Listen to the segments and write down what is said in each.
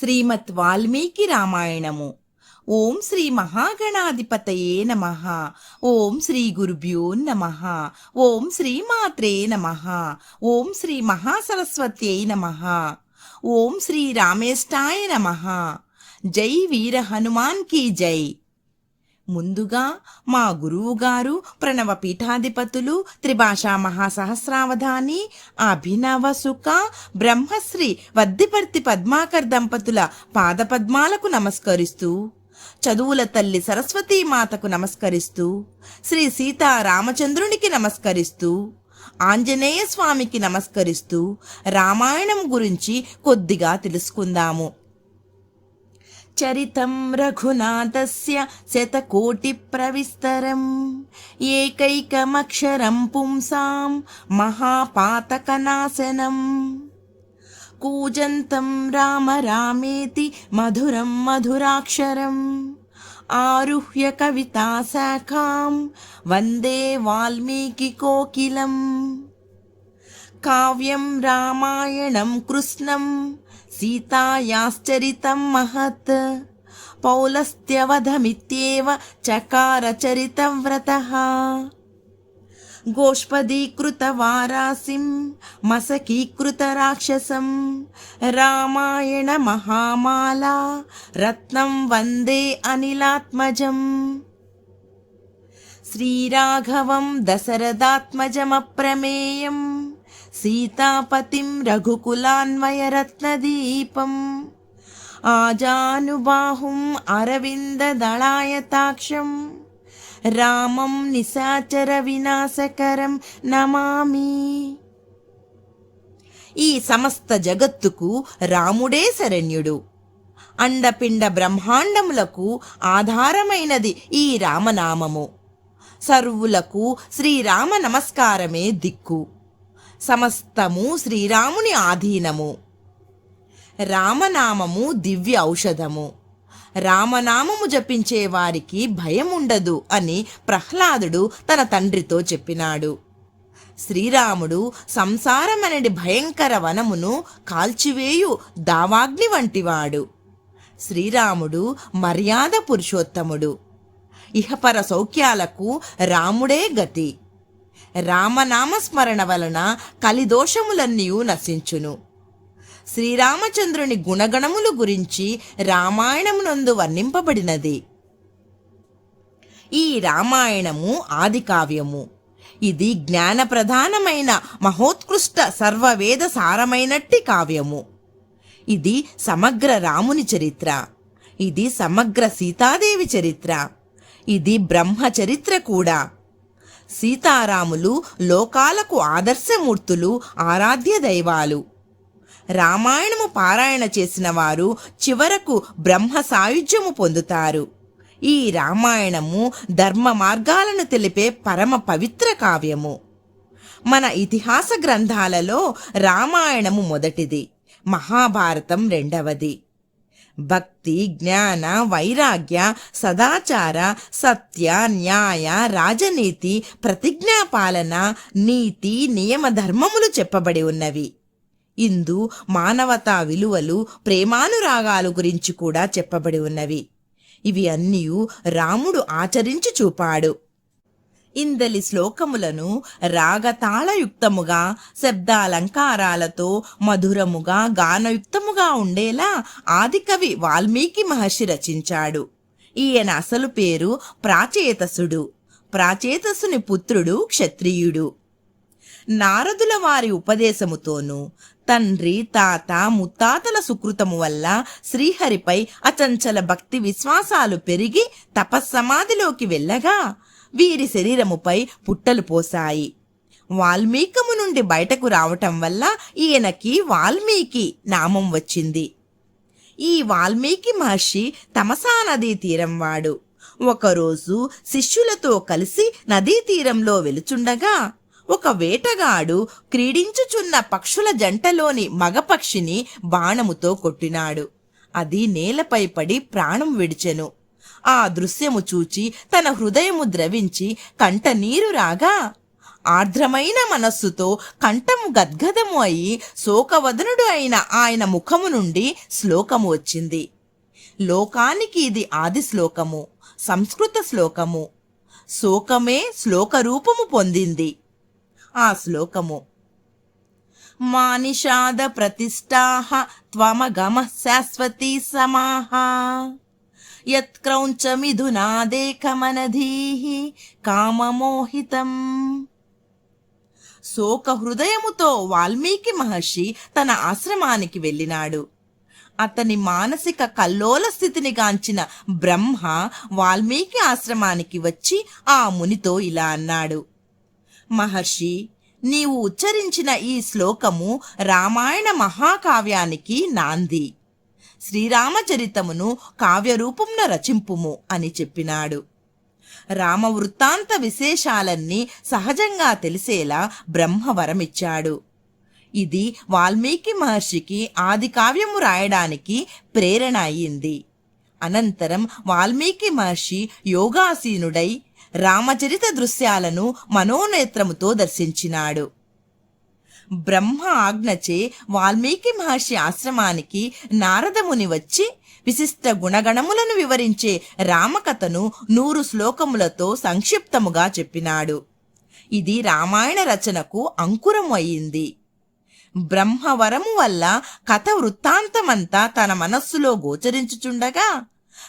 శ్రీమత్ వాల్మీకి రామాయణము. ఓం శ్రీ మహాగణాధిపతయే నమ. ఓం శ్రీ గురుభ్యో నమ. ఓం శ్రీ మాత్రే నమ. ఓం శ్రీ మహాసరస్వత్యై నమ. ఓం శ్రీ రామేష్టాయ నమ. జై వీర హనుమాన్ కీ జై. ముందుగా మా గురువు గారు ప్రణవ పీఠాధిపతులు త్రిభాషా మహాసహస్రావధాని అభినవ సుఖ బ్రహ్మశ్రీ వద్దిపర్తి పద్మాకర్ దంపతుల పాదపద్మాలకు నమస్కరిస్తూ చదువుల తల్లి సరస్వతీ మాతకు నమస్కరిస్తూ శ్రీ సీతారామచంద్రునికి నమస్కరిస్తూ ఆంజనేయ స్వామికి నమస్కరిస్తూ రామాయణం గురించి కొద్దిగా తెలుసుకుందాము. చరితం రఘునాథస్య శతకోటి ప్రవిస్తరం ఏకైకమక్షరం పుంసాం మహాపాతకనాశనం. కూజంతం రామ రామేతి మధురం మధురాక్షరం. ఆరుహ్య కవితా శాఖాం వందే వాల్మీకి కోకిలం. కావ్యం రామాయణం కృష్ణం సీతాయాశ్చరితం మహత్. పౌలస్త్యవధమిత్యేవ చకార చరితవ్రతः గోష్పదీకృతవారాసిం మసకీకృతరాక్షసం. రామాయణ మహామాలా రత్నం వందే అనిలాత్మజం. శ్రీరాఘవం దశరథాత్మజమప్రమేయం. సీతాపతిం రఘుకులాన్వయరత్నదీపం. ఆజానుబాహుం అరవిందదళాయతాక్షం. రామం నిశాచర వినాశకరం నమామి. ఈ సమస్త జగత్తుకు రాముడే శరణ్యుడు. అండపిండ బ్రహ్మాండములకు ఆధారమైనది ఈ రామనామము. సర్వులకు శ్రీరామ నమస్కారమే దిక్కు. సమస్తము శ్రీరాముని ఆధీనము. రామనామము దివ్య ఔషధము. రామనామము జపించే వారికి భయం ఉండదు అని ప్రహ్లాదుడు తన తండ్రితో చెప్పినాడు. శ్రీరాముడు సంసారమనడి భయంకర వనమును కాల్చివేయు దావాగ్ని వంటివాడు. శ్రీరాముడు మర్యాద పురుషోత్తముడు. ఇహపర సౌఖ్యాలకు రాముడే గతి. రామనామస్మరణ వలన కలిదోషములన్నీ నశించును. శ్రీరామచంద్రుని గుణగణములు గురించి రామాయణమునందు వర్ణింపబడినది. ఈ రామాయణము ఆది కావ్యము ఇది జ్ఞానప్రధానమైన మహోత్కృష్ట సర్వవేద సారమైనట్టి కావ్యము. ఇది సమగ్ర రాముని చరిత్ర. ఇది సమగ్ర సీతాదేవి చరిత్ర. ఇది బ్రహ్మ చరిత్ర కూడా. సీతారాములు లోకాలకు ఆదర్శమూర్తులు ఆరాధ్య దైవాలు. రామాయణము పారాయణ చేసిన వారు చివరకు బ్రహ్మ సాయుధ్యము పొందుతారు. ఈ రామాయణము ధర్మ మార్గాలను తెలిపే పరమ పవిత్ర కావ్యము. మన ఇతిహాస గ్రంథాలలో రామాయణము మొదటిది మహాభారతం రెండవది. భక్తి జ్ఞాన వైరాగ్య సదాచార సత్య న్యాయ రాజనీతి ప్రతిజ్ఞాపాలన నీతి నియమ ధర్మములు చెప్పబడి ఉన్నవి. ఇందు మానవతా విలువలు ప్రేమానురాగాలు గురించి కూడా చెప్పబడి ఉన్నవి. ఇవి అన్నీ రాముడు ఆచరించి చూపాడు. ఇందలి శ్లోకములను రాగతాళయుక్తముగా శబ్దాలంకారాలతో మధురముగా గానయుక్తముగా ఉండేలా ఆదికవి వాల్మీకి మహర్షి రచించాడు. ఈయన అసలు పేరు ప్రాచేతసుడు. ప్రాచేతసుని పుత్రుడు క్షత్రియుడు. నారదుల వారి ఉపదేశముతోనూ తండ్రి తాత ముత్తాతల సుకృతము వల్ల శ్రీహరిపై అచంచల భక్తి విశ్వాసాలు పెరిగి తపస్సమాధిలోకి వెళ్ళగా వీరి శరీరముపై పుట్టలు పోసాయి వాల్మీకము నుండి బయటకు రావటం వల్ల ఈయనకి వాల్మీకి నామం వచ్చింది. ఈ వాల్మీకి మహర్షి తమసా నదీ తీరం వాడు. ఒకరోజు శిష్యులతో కలిసి నదీ తీరంలో వెలుచుండగా ఒక వేటగాడు క్రీడించుచున్న పక్షుల జంటలోని మగపక్షిని బాణముతో కొట్టినాడు. అది నేలపై పడి ప్రాణం విడిచెను. ఆ దృశ్యము చూచి తన హృదయము ద్రవించి కంటనీరు రాగా ఆర్ద్రమైన మనస్సుతో కంఠము గద్గదము అయి శోకవదనుడు అయిన ఆయన ముఖము నుండి శ్లోకము వచ్చింది. లోకానికి ఇది ఆది శ్లోకము సంస్కృత శ్లోకము. శోకమే శ్లోక రూపము పొందింది. ఆ శ్లోకము. మానిషాద ప్రతిష్టాహ త్వమగమ శాశ్వతీ సమాహ యత్క్రౌంచమిథునాదేకమనధీః కామమోహితం. శోక హృదయముతో వాల్మీకి మహర్షి తన ఆశ్రమానికి వెళ్ళినాడు. అతని మానసిక కల్లోల స్థితిని గాంచిన బ్రహ్మ వాల్మీకి ఆశ్రమానికి వచ్చి ఆ మునితో ఇలా అన్నాడు. మహర్షి నీవు ఉచ్చరించిన ఈ శ్లోకము రామాయణ మహాకావ్యానికి నాంది. శ్రీరామచరితమును కావ్యరూపంన రచింపుము అని చెప్పినాడు. రామ వృత్తాంత విశేషాలన్నీ సహజంగా తెలిసేలా బ్రహ్మవరమిచ్చాడు ఇది వాల్మీకి మహర్షికి ఆది కావ్యము రాయడానికి ప్రేరణ అయింది అనంతరం వాల్మీకి మహర్షి యోగాసీనుడై రామచరిత దృశ్యాలను మనోనేత్రముతో దర్శించినాడు. బ్రహ్మ ఆజ్ఞచే వాల్మీకి మహర్షి ఆశ్రమానికి నారదముని వచ్చి విశిష్ట గుణగణములను వివరించే రామకథను నూరు శ్లోకములతో సంక్షిప్తముగా చెప్పినాడు. ఇది రామాయణ రచనకు అంకురం అయింది. బ్రహ్మవరము వల్ల కథ వృత్తాంతమంతా తన మనస్సులో గోచరించుచుండగా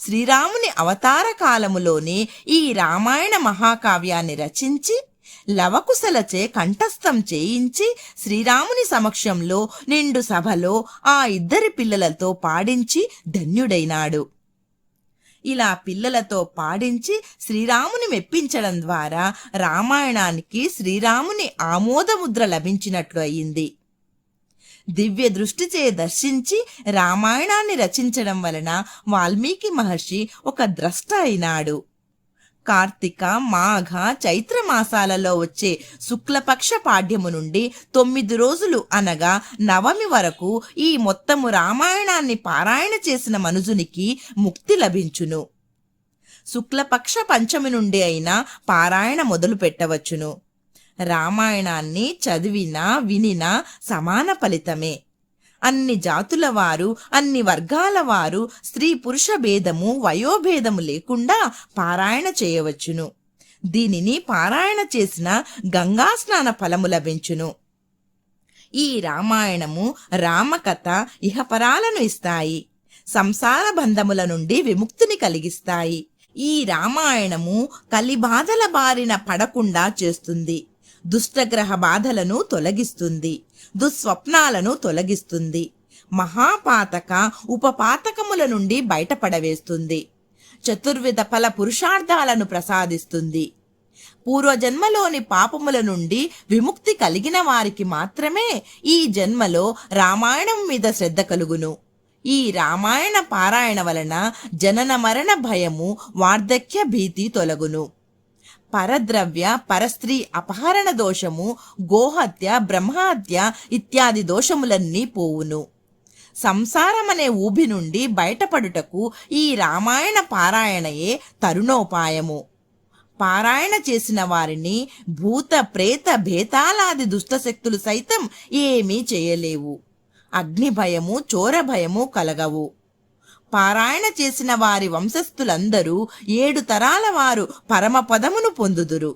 శ్రీరాముని అవతార కాలములోనే ఈ రామాయణ మహాకావ్యాన్ని రచించి లవకుశలచే కంఠస్థం చేయించి శ్రీరాముని సమక్షంలో నిండు సభలో ఆ ఇద్దరి పిల్లలతో పాడించి ధన్యుడైనాడు. ఇలా పిల్లలతో పాడించి శ్రీరాముని మెప్పించడం ద్వారా రామాయణానికి శ్రీరాముని ఆమోదముద్ర లభించినట్లు అయింది. దివ్య దృష్టిచే దర్శించి రామాయణాన్ని రచించడం వలన వాల్మీకి మహర్షి ఒక ద్రష్ట అయినాడు. కార్తీక మాఘ చైత్ర మాసాలలో వచ్చే శుక్లపక్ష పాడ్యము నుండి తొమ్మిది రోజులు అనగా నవమి వరకు ఈ మొత్తము రామాయణాన్ని పారాయణ చేసిన మనుజునికి ముక్తి లభించును. శుక్లపక్ష పంచమి నుండి అయినా పారాయణ మొదలు పెట్టవచ్చును. రామాయణాన్ని చదివినా వినినా సమాన ఫలితమే. అన్ని జాతుల వారు అన్ని వర్గాల వారు స్త్రీ పురుష భేదము వయోభేదము లేకుండా పారాయణ చేయవచ్చును. దీనిని పారాయణ చేసిన గంగా స్నాన ఫలము లభించును. ఈ రామాయణము రామకథ ఇహపరాలను ఇస్తాయి. సంసార బంధముల నుండి విముక్తిని కలిగిస్తాయి. ఈ రామాయణము కలిబాధల బారిన పడకుండా చేస్తుంది. దుష్టగ్రహ బాధలను తొలగిస్తుంది. దుస్వప్నాలను తొలగిస్తుంది. మహాపాతక ఉపపాతకముల నుండి బయటపడవేస్తుంది. చతుర్విధ ఫల పురుషార్థాలను ప్రసాదిస్తుంది. పూర్వజన్మలోని పాపముల నుండి విముక్తి కలిగిన వారికి మాత్రమే ఈ జన్మలో రామాయణం మీద శ్రద్ధ కలుగును. ఈ రామాయణ పారాయణ వలన జనన మరణ భయము వార్ధక్య భీతి తొలగును. పరద్రవ్య పరస్త్రీ అపహరణ దోషము గోహత్య బ్రహ్మహత్య ఇత్యాది దోషములన్నీ పోవును. సంసారమనే ఊబి నుండి బయటపడుటకు ఈ రామాయణ పారాయణయే తరుణోపాయము. పారాయణ చేసిన వారిని భూత ప్రేత భేతాలాది దుష్టశక్తులు సైతం ఏమీ చేయలేవు. అగ్ని భయము చోర భయము కలగవు. పారాయణ చేసిన వారి వంశస్థులందరూ ఏడు తరాల వారు పరమపదమును పొందుదురు.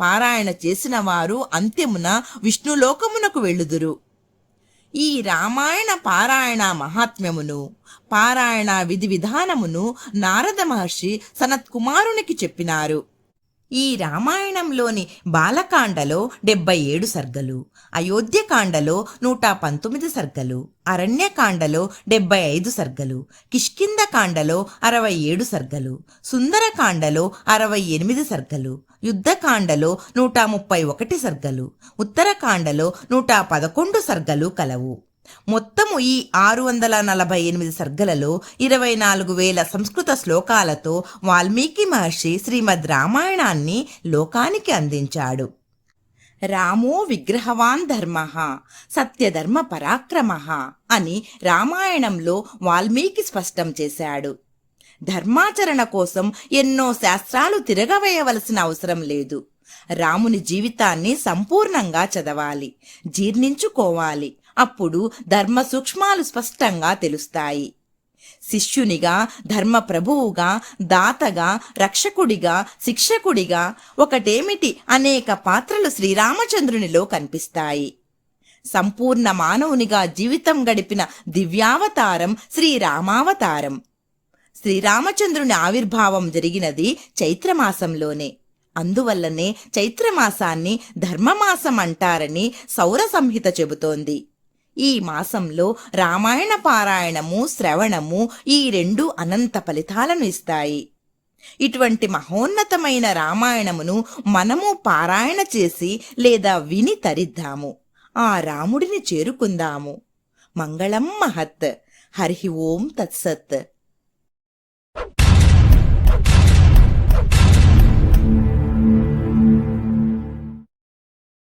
పారాయణ చేసిన వారు అంత్యమున విష్ణులోకమునకు వెళ్ళుదురు. ఈ రామాయణ పారాయణ మహాత్మ్యమును పారాయణ విధి విధానమును నారద మహర్షి సనత్కుమారునికి చెప్పినారు. ఈ రామాయణంలోని బాలకాండలో డెబ్బై ఏడు సర్గలు అయోధ్యకాండలో నూట పంతొమ్మిది సర్గలు అరణ్యకాండలో డెబ్బై ఐదు సర్గలు కిష్కిందకాండలో అరవై ఏడు సర్గలు సుందరకాండలో అరవై ఎనిమిది సర్గలు యుద్ధకాండలో నూట ముప్పై ఒకటి సర్గలు ఉత్తరకాండలో నూట పదకొండు సర్గలు కలవు. మొత్తము ఈ ఆరు వందల నలభై ఎనిమిది సర్గలలో ఇరవై నాలుగు వేల సంస్కృత శ్లోకాలతో వాల్మీకి మహర్షి శ్రీమద్ రామాయణాన్ని లోకానికి అందించాడు. రామో విగ్రహవాన్ ధర్మ సత్యధర్మ పరాక్రమ అని రామాయణంలో వాల్మీకి స్పష్టం చేశాడు. ధర్మాచరణ కోసం ఎన్నో శాస్త్రాలు తిరగవేయవలసిన అవసరం లేదు. రాముని జీవితాన్ని సంపూర్ణంగా చదవాలి జీర్ణించుకోవాలి. అప్పుడు ధర్మ సూక్ష్మాలు స్పష్టంగా తెలుస్తాయి. శిష్యునిగా ధర్మ ప్రభువుగా దాతగా రక్షకుడిగా శిక్షకుడిగా ఒకటేమిటి అనేక పాత్రలు శ్రీరామచంద్రునిలో కనిపిస్తాయి. సంపూర్ణ మానవునిగా జీవితం గడిపిన దివ్యావతారం శ్రీరామావతారం. శ్రీరామచంద్రుని ఆవిర్భావం జరిగినది చైత్రమాసంలోనే. అందువల్లనే చైత్రమాసాన్ని ధర్మమాసం అంటారని సౌర సంహిత చెబుతోంది. ఈ మాసంలో రామాయణ పారాయణము శ్రవణము ఈ రెండు అనంత ఫలితాలను ఇస్తాయి. ఇటువంటి మహోన్నతమైన రామాయణమును మనము పారాయణ చేసి లేదా విని తరిద్దాము. ఆ రాముడిని చేరుకుందాము. మంగళం మహత్. హరి ఓం తత్సత్.